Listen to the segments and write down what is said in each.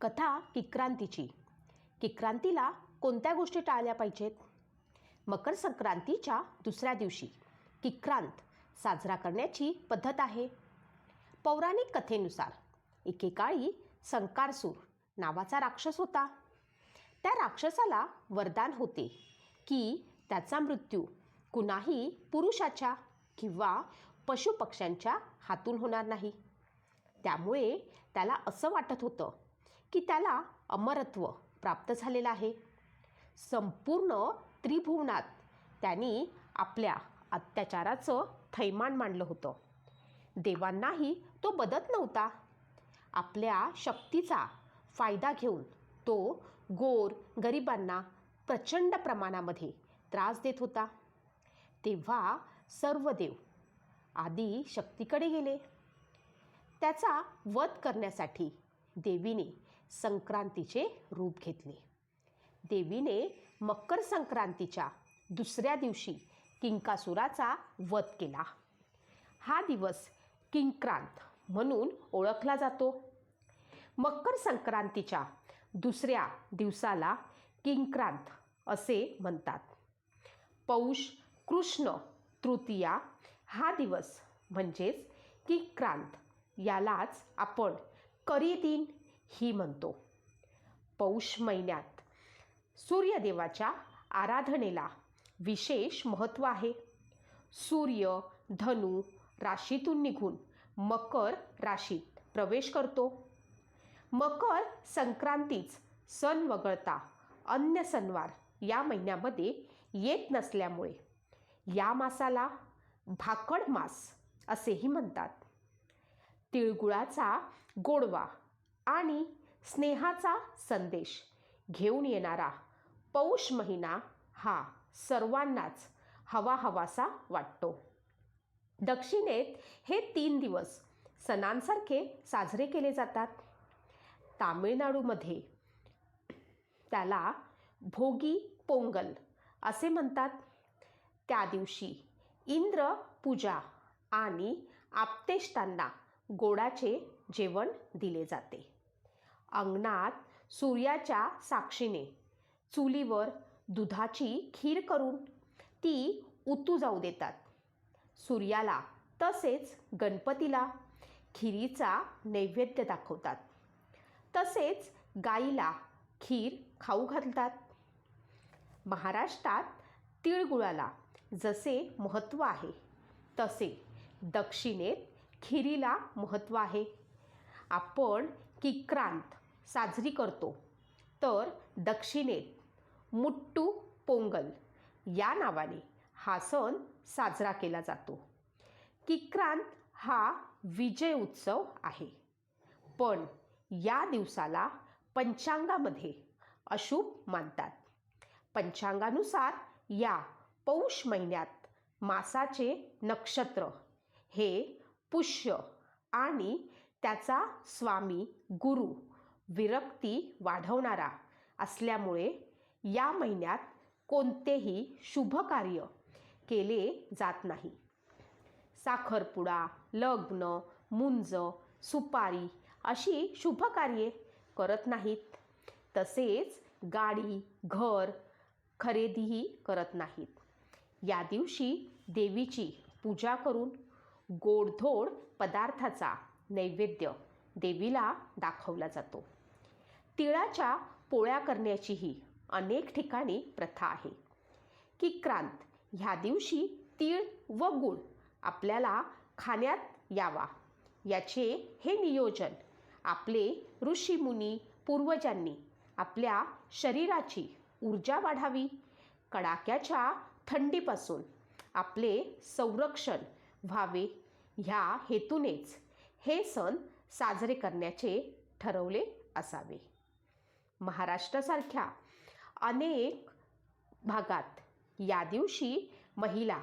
कथा किक्रांतीची. किक्रांतीला कोणत्या गोष्टी टाळल्या पाहिजेत? मकर संक्रांतीच्या दुसऱ्या दिवशी किक्रांत साजरा करण्याची पद्धत आहे. पौराणिक कथेनुसार एकेकाळी संकारसूर नावाचा राक्षस होता. त्या राक्षसाला वरदान होते की त्याचा मृत्यू कुणाही पुरुषाच्या किंवा पशुपक्ष्यांच्या हातून होणार नाही. त्यामुळे त्याला असं वाटत होतं की त्याला अमरत्व प्राप्त झालेलं आहे. संपूर्ण त्रिभुवनात त्यांनी आपल्या अत्याचाराचं थैमान मांडलं होतं. देवांनाही तो बदत नव्हता. आपल्या शक्तीचा फायदा घेऊन तो गोर गरिबांना प्रचंड प्रमाणामध्ये त्रास देत होता. तेव्हा सर्व देव आदी शक्तीकडे गेले. त्याचा वध करण्यासाठी देवीने संक्रांतीचे रूप घेतले. देवीने मकर संक्रांतीच्या दुसऱ्या दिवशी किंकासुराचा वध केला. हा दिवस किंक्रांत म्हणून ओळखला जातो. मकर संक्रांतीच्या दुसऱ्या दिवसाला किंक्रांत असे म्हणतात. पौष कृष्ण तृतीया हा दिवस म्हणजेच किंक्रांत. यालाच आपण करी दिन ही म्हणतो. पौष महिन्यात सूर्यदेवाच्या आराधनेला विशेष महत्त्व आहे. सूर्य धनु राशीतून निघून मकर राशीत प्रवेश करतो. मकर संक्रांतीच सण वगळता अन्य सणवार या महिन्यामध्ये येत नसल्यामुळे या मासाला भाकड मास असेही म्हणतात. तिळगुळाचा गोडवा आणि स्नेहाचा संदेश घेऊन येणारा पौष महिना हा सर्वांनाच हवा हवासा वाटतो. दक्षिणेत हे तीन दिवस सणांसारखे साजरे केले जातात. तामिळनाडूमध्ये त्याला भोगी पोंगल असे म्हणतात. त्या दिवशी इंद्र पूजा आणि आपतेष्टांना गोडाचे जेवण दिले जाते. अंगणात सूर्याच्या साक्षीने. चुलीवर दुधाची खीर करून ती उतू जाऊ देतात. सूर्याला तसेच गणपतीला खिरीचा नैवेद्य दाखवतात. तसेच गाईला खीर खाऊ घालतात. महाराष्ट्रात तिळगुळाला जसे महत्त्व आहे तसे दक्षिणेत खिरीला महत्त्व आहे. आपण किक्रांत साजरी करतो. तर दक्षिणेत मुट्टू पोंगल या नावाने हा सण साजरा केला जातो. किक्रांत हा विजय उत्सव आहे. पण या दिवसाला पंचांगामध्ये अशुभ मानतात. पंचांगानुसार या पौष महिन्यात मासाचे नक्षत्र हे पुष्य आणि त्याचा स्वामी गुरु विरक्ती वाढवणारा असल्यामुळे या महिन्यात कोणतेही शुभ कार्य केले जात नाही. साखरपुडा लग्न मुंज सुपारी अशी शुभ कार्ये करत नाहीत. तसेच गाडी घर खरेदीही करत नाहीत. या दिवशी देवीची पूजा करून गोडधोड पदार्थाचा नैवेद्य देवीला दाखवला जातो. तिळाच्या पोळ्या करण्याचीही अनेक ठिकाणी प्रथा आहे. किक्रांत ह्या दिवशी तीळ व गुळ आपल्याला खाण्यात यावा याचे हे नियोजन आपले ऋषीमुनी पूर्वजांनी आपल्या शरीराची ऊर्जा वाढावी कडाक्याच्या थंडीपासून आपले संरक्षण व्हावे ह्या हेतूनेच हे सण साजरे करण्याचे ठरवले असावे. महाराष्ट्रासारख्या अनेक भागात या दिवशी महिला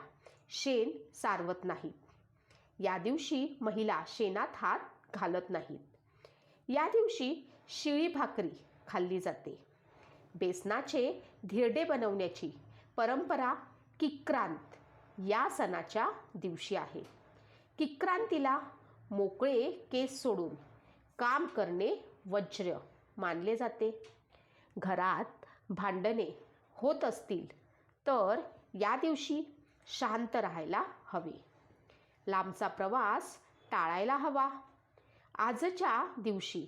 शेण सारवत नाहीत. या दिवशी महिला शेणात हात घालत नाहीत. या दिवशी शिळी भाकरी खाल्ली जाते. बेसनाचे धिरडे बनवण्याची परंपरा किक्रांत या सणाच्या दिवशी आहे. किक्रांतीला मोकळे केस सोडून काम करणे वज्र मानले जाते. घरात भांडणे होत असतील तर या दिवशी शांत राहायला हवे. लांबचा प्रवास टाळायला हवा. आजच्या दिवशी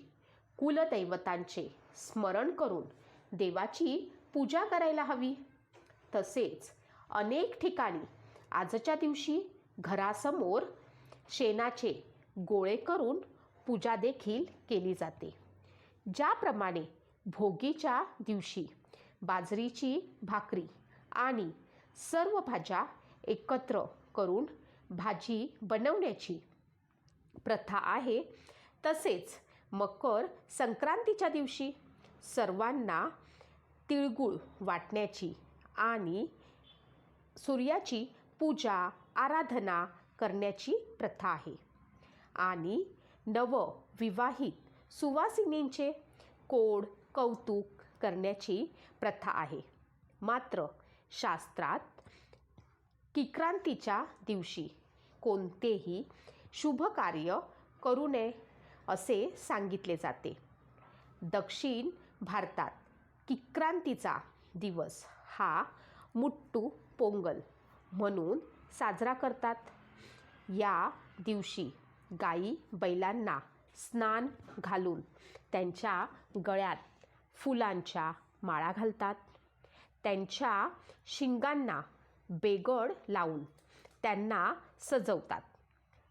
कुलदैवतांचे स्मरण करून देवाची पूजा करायला हवी. तसेच अनेक ठिकाणी आजच्या दिवशी घरासमोर शेणाचे गोळे करून पूजा देखील केली जाते. ज्याप्रमाणे भोगीच्या दिवशी बाजरीची भाकरी आणि सर्व भाज्या एकत्र करून भाजी बनवण्याची प्रथा आहे तसेच मकर संक्रांतीच्या दिवशी सर्वांना तिळगुळ वाटण्याची आणि सूर्याची पूजा आराधना करण्याची प्रथा आहे. आणि नवविवाहित सुवासिनींचे कोड कौतुक करण्याची प्रथा आहे. मात्र शास्त्रात किक्रांतीच्या दिवशी कोणतेही शुभ कार्य करू नये असे सांगितले जाते. दक्षिण भारतात किक्रांतीचा दिवस हा मुट्टू पोंगल म्हणून साजरा करतात. या दिवशी गाई बैलांना स्नान घालून त्यांच्या गळ्यात फुलांच्या माळा घालतात. त्यांच्या शिंगांना बेगड लावून त्यांना सजवतात.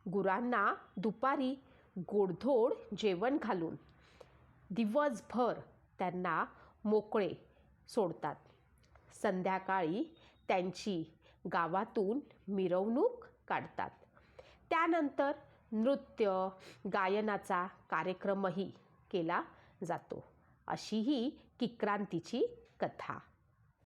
गुरांना दुपारी गोडधोड जेवण घालून दिवसभर त्यांना मोकळे सोडतात. संध्याकाळी त्यांची गावातून मिरवणूक काढतात. त्यानंतर नृत्य गायनाचा कार्यक्रमही केला जातो. अशी ही किक्रांतीची कथा.